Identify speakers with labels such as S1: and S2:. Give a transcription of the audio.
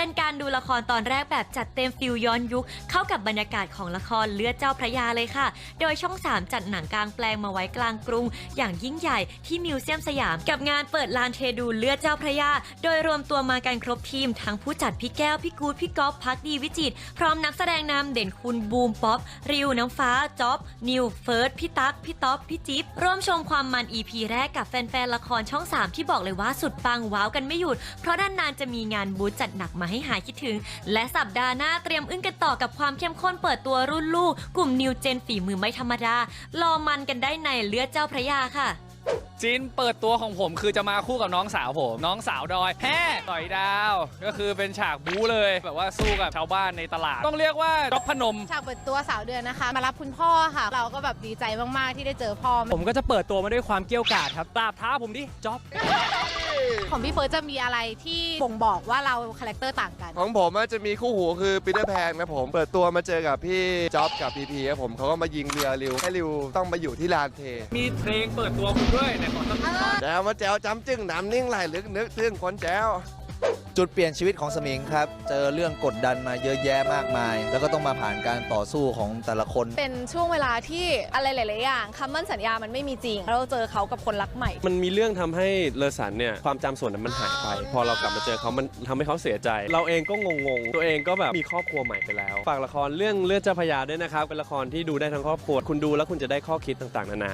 S1: เป็นการดูละครตอนแรกแบบจัดเต็มฟิลย้อนยุค เข้ากับบรรยากาศของละครเลือดเจ้าพระยาเลยค่ะ โดยช่อง 3 จัดหนังกลางแปลงมาไว้กลางกรุง อย่างยิ่งใหญ่ที่มิวเซียมสยาม กับงานเปิดลานเทดูเลือดเจ้าพระยา โดยรวมตัวมากันครบทีม ทั้งผู้จัดพี่แก้ว พี่กูดพี่ก๊อฟพักดีวิจิต พร้อมนักแสดงนำเด่นคุณบูมป๊อปริวน้ำฟ้าจ๊อบนิวเฟิร์สพี่ตั๊กพี่ต๊อปพี่จิ๊บร่วมชมความมัน EP แรกกับแฟนๆละครช่อง 3 ที่บอกเลยว่าสุดปังว้าวกันไม่หยุดเพราะด้านนานจะมีงานบูธจัดหนักมาให้หายคิดถึง และสัปดาห์หน้าเตรียมอึ้งกันต่อกับความเข้มข้นเปิดตัวรุ่นลูก กลุ่มนิวเจนฝีมือไม่ธรรมดารอมันกันได้ในเลือดเจ้าพระยาค่ะ
S2: จีนเปิดตัวของผมคือจะมาคู่กับน้องสาวผม น้องสาวดอยแฮ่ต่อยดาว ก็คือเป็นฉากบู๊เลย แบบว่าสู้กับชาวบ้านในตลาด ต้องเรียกว่าจ็อบพนม
S3: ฉากเปิดตัวสาวเดือนนะคะ มารับคุณพ่อค่ะ เราก็แบบดีใจมาก ๆ ที่ได้เจอพ่อ
S4: ผมก็จะเปิดตัวมาด้วยความเกรี้ยวกราดครับตราบท้าผมดิจ็อบ
S3: ของพี่เฟิร์สจะมีอะไรที่บ่งบอกว่าเราคาแรคเตอร์ต่างกัน
S5: ของผมอะจะมีคู่หูคือปีเตอร์แพนครับผม เปิดตัวมาเจอกับพี่จ๊อบกับพีพีครับผมเขาก็มายิงเรือริวให้ริวต้องมาอยู่ที่ลานเท
S2: มีเพลงเปิดตัวคุณด้วยในขอสักท่อน
S5: แจวมาแจวจำจึ้งหนำนิ่งไหลลึกนึกถึงคนแจว
S6: จุดเปลี่ยนชีวิตของสมิงครับ เจอเรื่องกดดันมาเยอะแยะมากมาย แล้วก็ต้องมาผ่านการต่อสู้ของแต่ละคน
S7: เป็นช่วงเวลาที่อะไรหลาย ๆ อย่างคำมั่นสัญญามันไม่มีจริง เราเจอเขากับคนรักใหม่
S8: มันมีเรื่องทำให้เลอสันเนี่ยความจำส่วนนั้นมันหายไป พอเรากลับมาเจอเขามันทำให้เขาเสียใจ เราเองก็งงๆ ตัวเองก็แบบมีครอบครัวใหม่ไปแล้ว ฝากละครเรื่องเลือดเจ้าพระยาด้วยนะครับ เป็นละครที่ดูได้ทั้งครอบครัว คุณดูแล้วคุณจะได้ข้อคิดต่างๆนานา